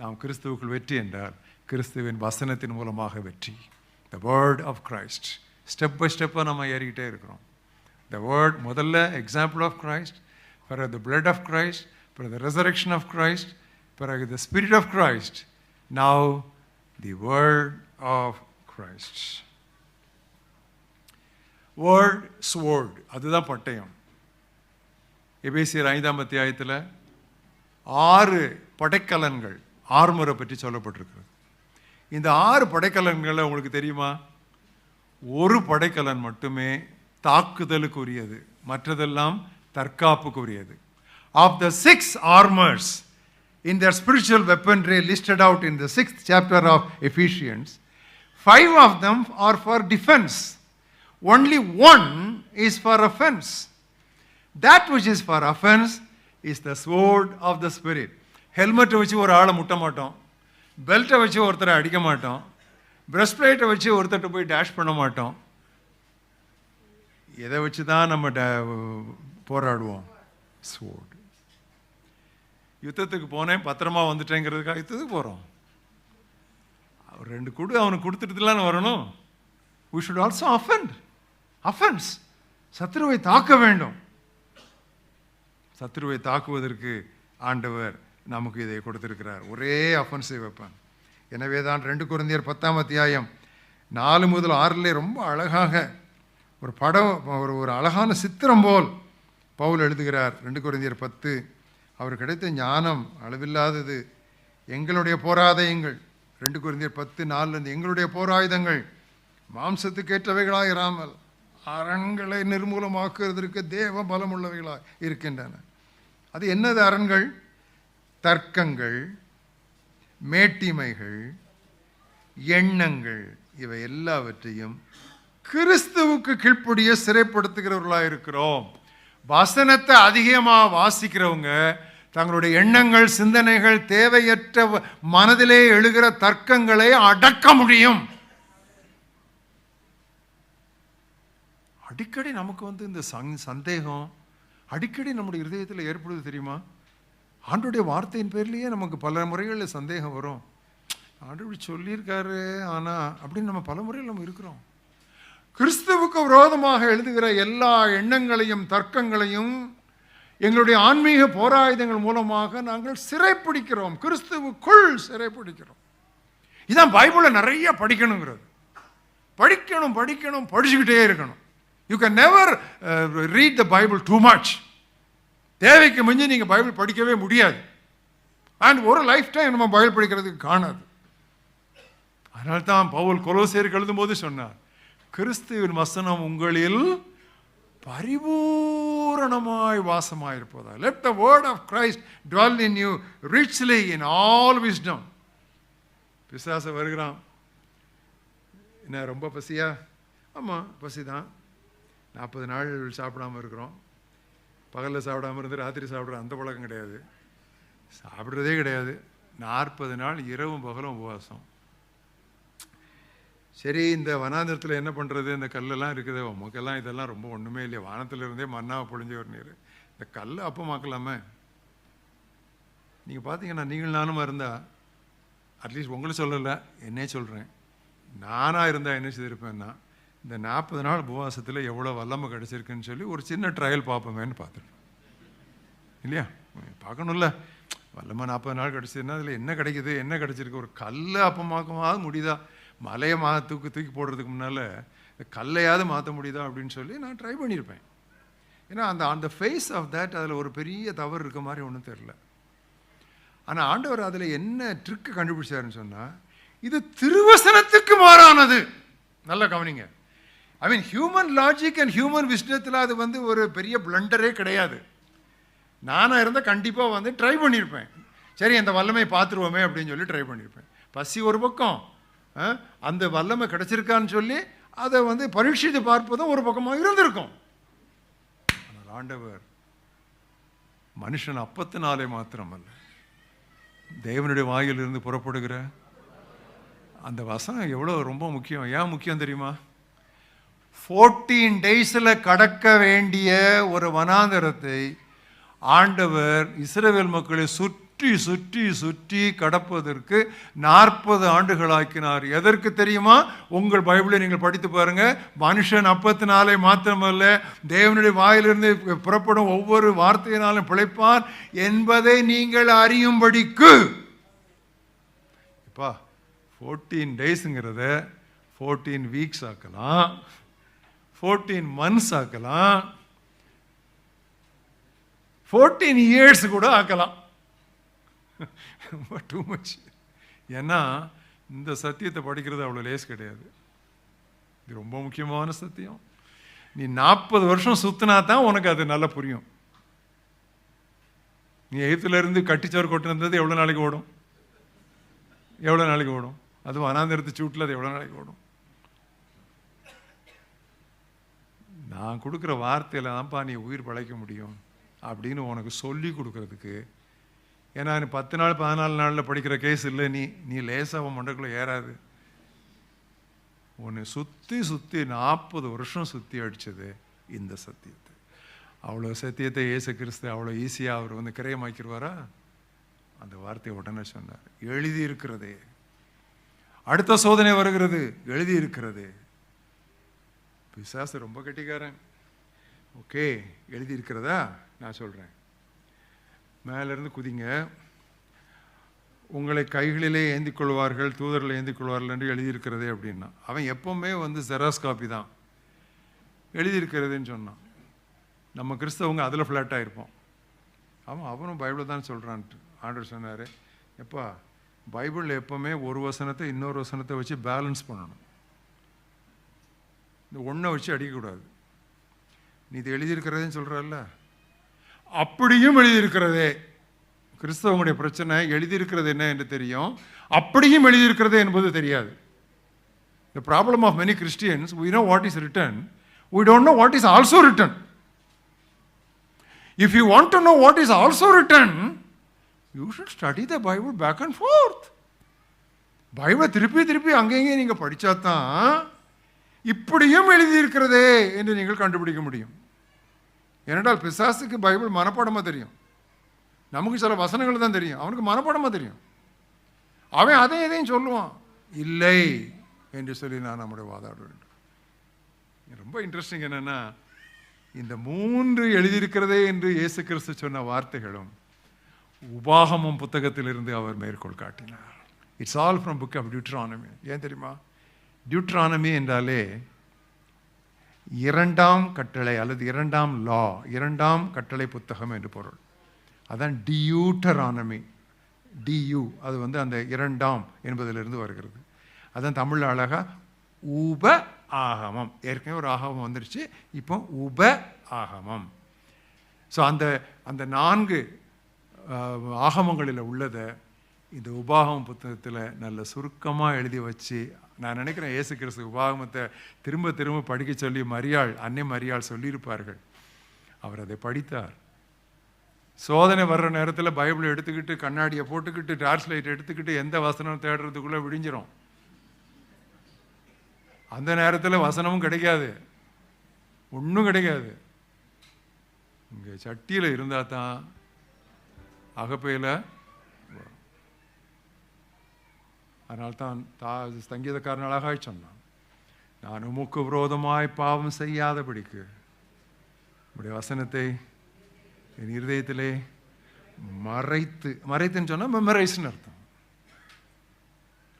நாம் கிறிஸ்துவுக்குள் வெற்றி என்றால் கிறிஸ்துவின் வசனத்தின் மூலமாக வெற்றி. The word of Christ step by ஸ்டெப்பாக நம்ம ஏறிக்கிட்டே இருக்கிறோம். த வேர்ட் முதல்ல எக்ஸாம்பிள் ஆஃப் கிரைஸ்ட் பிறகு த பிளட் ஆஃப் கிரைஸ்ட் பிறகு த ரெசரக்ஷன் ஆஃப் கிரைஸ்ட் பிறகு the spirit of Christ now the word of Christ word sword அதுதான் பட்டயம். எபேசியர் ஐந்தாம் அத்தியாயத்தில் ஆறு படைக்கலன்கள். ஆர்மரை பற்றி சொல்லப்பட்டிருக்கிறது இந்த ஆறு படைக்கலன்களை உங்களுக்கு தெரியுமா ஒரு படைக்கலன் மட்டுமே தாக்குதலுக்குரியது மற்றதெல்லாம் தற்காப்புக்குரியது of the six armours in their spiritual weaponry listed out in the sixth chapter of Ephesians, five of them are for defense. Only one is for offense. That which is for offense is the sword of the Spirit. ஹெல்மெட்டை வச்சு ஒரு ஆளை முட்ட மாட்டோம். பெல்ட்டை வச்சு ஒருத்தரை அடிக்க மாட்டோம். பிரஸ்ட் பிளேட்டை வச்சு ஒருத்தர்கிட்ட போய் டேஷ் பண்ண மாட்டோம். எதை வச்சு தான் நம்ம போராடுவோம்? ஸ்வோர்டு. யுத்தத்துக்கு போனேன் பத்திரமா வந்துட்டேங்கிறதுக்காக யுத்தத்துக்கு போகிறோம் அவர் ரெண்டு கொடு அவனுக்கு கொடுத்துட்டுலான்னு வரணும்? We should also offend. Offence சத்ருவை தாக்க வேண்டும். சத்ருவை தாக்குவதற்கு ஆண்டவர் நமக்கு இதை கொடுத்துருக்கிறார். ஒரே அஃபென்சிவ் வெப்பன் எனவே தான் ரெண்டு குருந்தியர் பத்தாம் அத்தியாயம் நாலு முதல் ஆறிலே ரொம்ப அழகாக ஒரு படம் ஒரு ஒரு அழகான சித்திரம் போல் பவுல் எழுதுகிறார். ரெண்டு குருந்தியர் பத்து அவர் கிடைத்த ஞானம் அளவில்லாதது எங்களுடைய போராதயங்கள். ரெண்டு குருந்தியர் பத்து நாலுலேருந்து எங்களுடைய போராயுதங்கள் மாம்சத்துக்கேற்றவைகளாக இராமல் அரண்களை நிர்மூலமாக்குவதற்கு தேவ பலமுள்ளவைகளாக இருக்கின்றன. அது என்னது அரண்கள் தர்க்கங்கள் மேட்டிமைகள் எண்ணங்கள் இவை எல்லாவற்றையும் கிறிஸ்துவுக்கு கீழ்ப்படிய சிறைப்படுத்துகிறவர்களாக இருக்கிறோம். வசனத்தை அதிகமாக வாசிக்கிறவங்க தங்களுடைய எண்ணங்கள் சிந்தனைகள் தேவையற்ற வ- மனதிலே எழுகிற தர்க்கங்களை அடக்க முடியும். அடிக்கடி நமக்கு வந்து இந்த சங் சந்தேகம் அடிக்கடி நம்முடைய இருதயத்தில் ஏற்படுது தெரியுமா? ஆண்டுடைய வார்த்தையின் பேர்லேயே நமக்கு பல முறைகளில் சந்தேகம் வரும். ஆண்டு சொல்லியிருக்காரு ஆனால் அப்படின்னு நம்ம பல முறையில் நம்ம இருக்கிறோம். கிறிஸ்துவுக்கு விரோதமாக எழுதுகிற எல்லா எண்ணங்களையும் தர்க்கங்களையும் எங்களுடைய ஆன்மீக போராயுதங்கள் மூலமாக நாங்கள் சிறைப்பிடிக்கிறோம். கிறிஸ்துவுக்குள் சிறைப்பிடிக்கிறோம். இதான் பைபிளை நிறைய படிக்கணுங்கிறது. படிக்கணும் படிக்கணும் படிச்சுக்கிட்டே இருக்கணும். You can never read the Bible too much தேவைக்கு மிஞ்சி நீங்கள் பைபிள் படிக்கவே முடியாது. அண்ட் ஒரு லைஃப் டைம் நம்ம பைபிள் படிக்கிறதுக்கு காணாது. அதனால தான் பவுல் கொலோசேருக்கு எழுதும்போது சொன்னார் கிறிஸ்துவின் வசனம் உங்களில் பரிபூரணமாய் வாசமாயிருப்பதா let the word of Christ dwell in you richly in all wisdom பிசாச வருகிறான். என்ன ரொம்ப பசியா? ஆமாம் பசி தான் நாற்பது நாள் சாப்பிடாம இருக்கிறோம். பகலில் சாப்பிடாம இருந்து ராத்திரி சாப்பிட்ற அந்த பழக்கம் கிடையாது. சாப்பிட்றதே கிடையாது. நாற்பது நாள் இரவும் பகலும் உபவாசம். சரி இந்த வனாந்திரத்தில் என்ன பண்ணுறது இந்த கல்லெல்லாம் இருக்குது. உமக்கெல்லாம் இதெல்லாம் ரொம்ப ஒன்றுமே இல்லையா. வானத்தில் இருந்தே மண்ணாவை பொழிஞ்சு ஒரு நீர். இந்த கல் அப்பமாக்கலாமே. நீங்கள் பார்த்தீங்கன்னா நீங்கள் நானும் இருந்தால் அட்லீஸ்ட் உங்களுக்கு சொல்லலை என்னே சொல்கிறேன் நானாக இருந்தால் என்ன செய்திருப்பேன்னா இந்த நாற்பது நாள் உபவாசத்தில் எவ்வளோ வல்லமை கிடச்சிருக்குன்னு சொல்லி ஒரு சின்ன ட்ரையல் பார்ப்போமேன்னு பார்த்துருக்கோம் இல்லையா? பார்க்கணும்ல. வல்லமை நாற்பது நாள் கிடச்சிதுன்னா அதில் என்ன கிடைக்குது என்ன கிடச்சிருக்கு? ஒரு கல் அப்பமாக்கமாவது முடியுதா? மலையை மா தூக்கி தூக்கி போடுறதுக்கு முன்னால் கல்லையாவது மாற்ற முடியுதா அப்படின்னு சொல்லி நான் ட்ரை பண்ணியிருப்பேன் ஏன்னா அந்த அந்த ஃபேஸ் ஆஃப் தட் அதில் ஒரு பெரிய தவறு இருக்க மாதிரி ஒன்றும் தெரில ஆனால் ஆண்டவர் அதில் என்ன ட்ரிக்கு கண்டுபிடிச்சாருன்னு சொன்னால் இது திருவசனத்துக்கு மாறானது. நல்லா கவனிங்க. I mean human logic and human விஸ்டத்தில் அது வந்து ஒரு பெரிய பிளண்டரே கிடையாது. நானாக இருந்தால் கண்டிப்பாக வந்து ட்ரை பண்ணியிருப்பேன் சரி அந்த வல்லமை பார்த்துருவோமே அப்படின்னு சொல்லி ட்ரை பண்ணியிருப்பேன் பசி ஒரு பக்கம் ஆ, அந்த வல்லமை கிடச்சிருக்கான்னு சொல்லி அதை வந்து பரீட்சித்து பார்ப்பதும் ஒரு பக்கமாக இருந்திருக்கும். ஆனால் ஆண்டவர் மனுஷன் அப்பத்தினாலே மாத்திரமல்ல. தேவனுடைய வாயிலிருந்து புறப்படுகிற அந்த வசனம் எவ்வளோ ரொம்ப முக்கியம். ஏன் முக்கியம் தெரியுமா? ஃபோர்டீன் டேஸில் கடக்க வேண்டிய ஒரு வனாந்தரத்தை ஆண்டவர் இஸ்ரேல் மக்களை சுற்றி சுற்றி சுற்றி கடப்பதற்கு நாற்பது ஆண்டுகளாக்கினார். எதற்கு தெரியுமா? உங்கள் பைபிளை நீங்கள் படித்து பாருங்கள் மனுஷன் அப்பத்தினாலே மாத்திரமல்ல தேவனுடைய வாயிலிருந்து புறப்படும் ஒவ்வொரு வார்த்தையினாலும் பிழைப்பான் என்பதை நீங்கள் அறியும்படிக்கு. இப்போ ஃபோர்டீன் டேஸுங்கிறத ஃபோர்டீன் வீக்ஸ் ஆக்கலாம். ஃபோர்டீன் மந்த்ஸ் ஆக்கலாம். ஃபோர்டீன் இயர்ஸ் கூட ஆக்கலாம். டூ மச் ஏன்னா இந்த சத்தியத்தை படிக்கிறது அவ்வளோ லேஸ் கிடையாது. இது ரொம்ப முக்கியமான சத்தியம். நீ நாற்பது வருஷம் சுத்தினா தான் உனக்கு அது நல்லா புரியும். நீ எய்த்துல இருந்து கட்டிச்சோறு கொட்டினது எவ்வளோ நாளைக்கு ஓடும்? எவ்வளோ நாளைக்கு ஓடும்? அதுவும் அனாந்திரத்து சூட்டில் அது எவ்வளோ நாளைக்கு ஓடும்? நான் கொடுக்குற வார்த்தையில் தான்ப்பா நீ உயிர் பழைக்க முடியும் அப்படின்னு உனக்கு சொல்லி கொடுக்குறதுக்கு ஏன்னா நீ பத்து நாள் பதினாலு நாளில் படிக்கிற கேஸ் இல்லை நீ. நீ லேசாக உன் மண்டக்குள்ளே ஏறாது. உன்னை சுற்றி சுற்றி நாற்பது வருஷம் சுற்றி அடித்தது இந்த சத்தியத்தை. அவ்வளோ சத்தியத்தை இயேசு கிறிஸ்து அவ்வளோ ஈஸியாக அவர் வந்து கிரயமாக்கிடுவாரா? அந்த வார்த்தையை உடனே சொன்னார். எழுதி இருக்கிறதே அடுத்த சோதனை வருகிறது. எழுதி இருக்கிறதே பிசாசு ரொம்ப கட்டிக்காரன். ஓகே எழுதி இருக்கிறதா நான் சொல்கிறேன் மேலேருந்து குதிங்க. உங்களை கைகளிலே ஏந்தி கொள்வார்கள் தூதரில் ஏந்தி கொள்வார்கள் என்று எழுதியிருக்கிறதே அப்படின்னா அவன் எப்பவுமே வந்து ஜெராஸ் காப்பி தான். எழுதியிருக்கிறதுன்னு சொன்னான். நம்ம கிறிஸ்தவங்க அதில் ஃப்ளாட்டாக இருப்போம் அவன் அவனும் பைபிள் தான் சொல்கிறான்ட்டு ஆண்டர் சொன்னார் எப்பா பைபிளில் எப்போவுமே ஒரு வசனத்தை இன்னொரு வசனத்தை வச்சு பேலன்ஸ் பண்ணணும். இந்த ஒன்றை வச்சு அடிக்கக்கூடாது நீ இது எழுதியிருக்கிறதேன்னு சொல்கிறல்ல அப்படியும் எழுதியிருக்கிறதே கிறிஸ்தவனுடைய பிரச்சனை எழுதியிருக்கிறது என்ன என்று தெரியும் அப்படியும் எழுதியிருக்கிறதே என்பது தெரியாது the problem of many Christians we know what is written we don't know what is also written if you want to know what is also written you should study the Bible back and forth பைபிளை திருப்பி திருப்பி அங்கேயும் நீங்கள் படித்தா தான் இப்படியும் எழுதியிருக்கிறதே என்று நீங்கள் கண்டுபிடிக்க முடியும். ஏனென்றால் பிசாசுக்கு பைபிள் மனப்பாடமாக தெரியும். நமக்கு சில வசனங்கள் தான் தெரியும். அவனுக்கு மனப்பாடமாக தெரியும். அவன் அதை எதையும் சொல்லுவான். இல்லை என்று சொல்லி நான் நம்முடைய வாதாட வேண்டும். ரொம்ப இன்ட்ரெஸ்டிங் என்னென்னா இந்த மூன்று எழுதியிருக்கிறதே என்று இயேசு கிறிஸ்து சொன்ன வார்த்தைகளும் உபாகமம் புத்தகத்திலிருந்து அவர் மேற்கோள் காட்டினார். It's all from book of Deuteronomy ஏன் தெரியுமா? டியூட்ரானமி என்றாலே இரண்டாம் கட்டளை அல்லது இரண்டாம் லா இரண்டாம் கட்டளை புத்தகம் என்று பொருள். அதான் டியூட்டரானமி டியூ அது வந்து அந்த இரண்டாம் என்பதிலிருந்து வருகிறது. அதான் தமிழ் அழகா உப ஆகமம். ஏற்கனவே ஒரு ஆகமம் வந்துருச்சு இப்போ உப ஆகமம். ஸோ அந்த அந்த நான்கு ஆகமங்களில் உள்ளதை இந்த உபாகம் புத்தகத்தில் நல்ல சுருக்கமாக எழுதி வச்சு நான் நினைக்கிறேன் இயேசு கிறிஸ்து உபாகமத்தை திரும்ப திரும்ப படிக்க சொல்லி மரியாள் அன்னை மரியாள் சொல்லியிருப்பார்கள். அவர் அதை படித்தார். சோதனை வர்ற நேரத்தில் பைபிளை எடுத்துக்கிட்டு கண்ணாடியை போட்டுக்கிட்டு டார்ச் லைட் எடுத்துக்கிட்டு எந்த வசனம் தேடுறதுக்குள்ளே விடிஞ்சிரும். அந்த நேரத்தில் வசனமும் கிடைக்காது. ஒன்றும் கிடைக்காது. இங்கே சட்டியில் இருந்தால் தான் அகப்பையில் அதனால்தான் தா சங்கீதக்காரன் அழகாய் சொன்னான். நான் உமக்கு விரோதமாய் பாவம் செய்யாதபடிக்கு உடைய வசனத்தை என் இருதயத்திலே மறைத்து மறைத்துன்னு சொன்னால் மெமரைஸ்னு அர்த்தம்.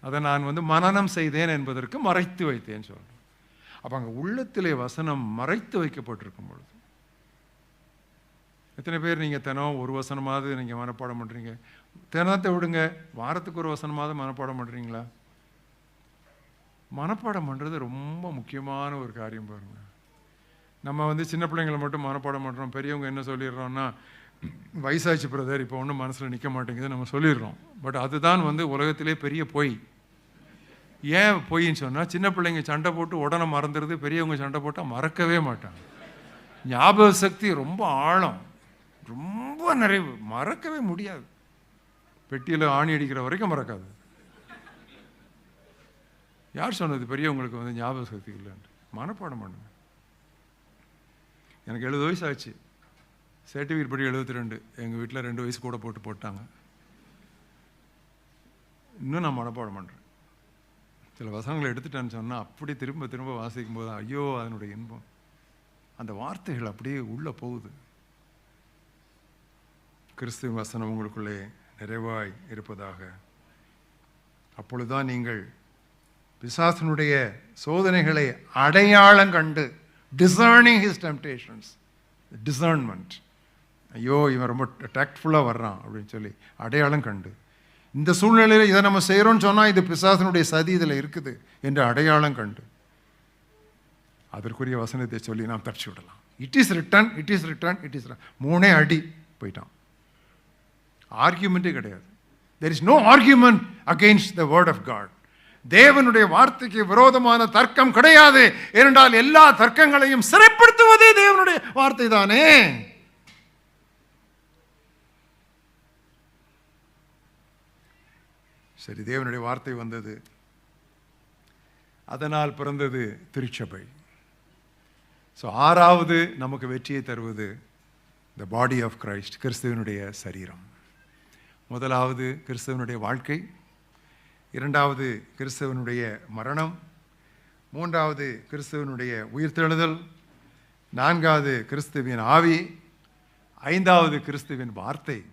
அதை நான் வந்து மனனம் செய்தேன் என்பதற்கு மறைத்து வைத்தேன்னு சொல்கிறேன் அப்போ அங்கே உள்ளத்திலே வசனம் மறைத்து வைக்கப்பட்டிருக்கும் பொழுது. எத்தனை பேர் நீங்கள் தினம் ஒரு வசனமாவது நீங்கள் மனப்பாடம் பண்ணுறீங்க தினத்தை விடுங்க. வாரத்துக்கு ஒரு வசனமாவது மனப்பாடம் பண்ணுறீங்களா மனப்பாடம் பண்ணுறது ரொம்ப முக்கியமான ஒரு காரியம் பாருங்க. நம்ம வந்து சின்ன பிள்ளைங்களை மட்டும் மனப்பாடம் பண்ணுறோம் பெரியவங்க என்ன சொல்லிடுறோம்னா வயசாச்சு பிரதர் இப்போ ஒன்றும் மனசில் நிற்க மாட்டேங்குது நம்ம சொல்லிடுறோம். பட் அதுதான் வந்து உலகத்திலே பெரிய பொய். ஏன் பொய்ன்னு சொன்னால் சின்ன பிள்ளைங்க சண்டை போட்டு உடனே மறந்துடுது பெரியவங்க சண்டை போட்டால் மறக்கவே மாட்டாங்க. ஞாபக சக்தி ரொம்ப ஆழம். ரொம்ப நிறைவு. மறக்கவே முடியாது. பெட்டியில் ஆணி அடிக்கிற வரைக்கும் மறக்காது. யார் சொன்னது பெரியவங்களுக்கு வந்து ஞாபக சக்தி இல்லைன்ட்டு? மனப்பாடம் பண்ணுங்க. எனக்கு எழுபது வயசு ஆச்சு. சர்டிஃபிகேட் படி எழுபத்தி ரெண்டு எங்கள் வீட்டில் ரெண்டு வயசு கூட போட்டு போட்டாங்க. இன்னும் நான் மனப்பாடம் பண்ணுறேன் சில வசனங்களை எடுத்துட்டேன்னு சொன்னால் அப்படி திரும்ப திரும்ப வாசிக்கும் போது ஐயோ அதனுடைய இன்பம். அந்த வார்த்தைகள் அப்படியே உள்ளே போகுது. கிறிஸ்துவ வசனம் உங்களுக்குள்ளே நிறைவாய் இருப்பதாக. அப்பொழுதுதான் நீங்கள் பிசாசனுடைய சோதனைகளை அடையாளம் கண்டு டிசர்னிங் ஹிஸ் டெம்டேஷன்ஸ் டிசர்ன்மெண்ட் ஐயோ இவன் ரொம்ப டேக்ட்ஃபுல்லாக வர்றான் அப்படின்னு சொல்லி அடையாளம் கண்டு. இந்த சூழ்நிலையில் இதை நம்ம செய்கிறோம்னு சொன்னால் இது பிசாசனுடைய சதி இதில் இருக்குது என்று அடையாளம் கண்டு. அதற்குரிய வசனத்தை சொல்லி நாம் தச்சு விடலாம். It is written it is written it is மூணே அடி போயிட்டான். ஆர்கியூமெண்ட்டே கிடையாது. There is no argument against the word of God தேவனுடைய வார்த்தைக்கு விரோதமான தர்க்கம் கிடையாது. ஏனென்றால் எல்லா தர்க்கங்களையும் சிறைப்படுத்துவதே தேவனுடைய வார்த்தை தானே சரி தேவனுடைய வார்த்தை வந்தது. அதனால் பிறந்தது திருச்சபை. ஸோ ஆறாவது நமக்கு வெற்றியை தருவது த பாடி ஆஃப் கிரைஸ்ட் கிறிஸ்துவனுடைய சரீரம். முதலாவது கிறிஸ்தவனுடைய வாழ்க்கை இரண்டாவது கிறிஸ்தவனுடைய மரணம் மூன்றாவது கிறிஸ்தவனுடைய உயிர்த்தெழுதல் நான்காவது கிறிஸ்துவின் ஆவி ஐந்தாவது கிறிஸ்துவின் வார்த்தை.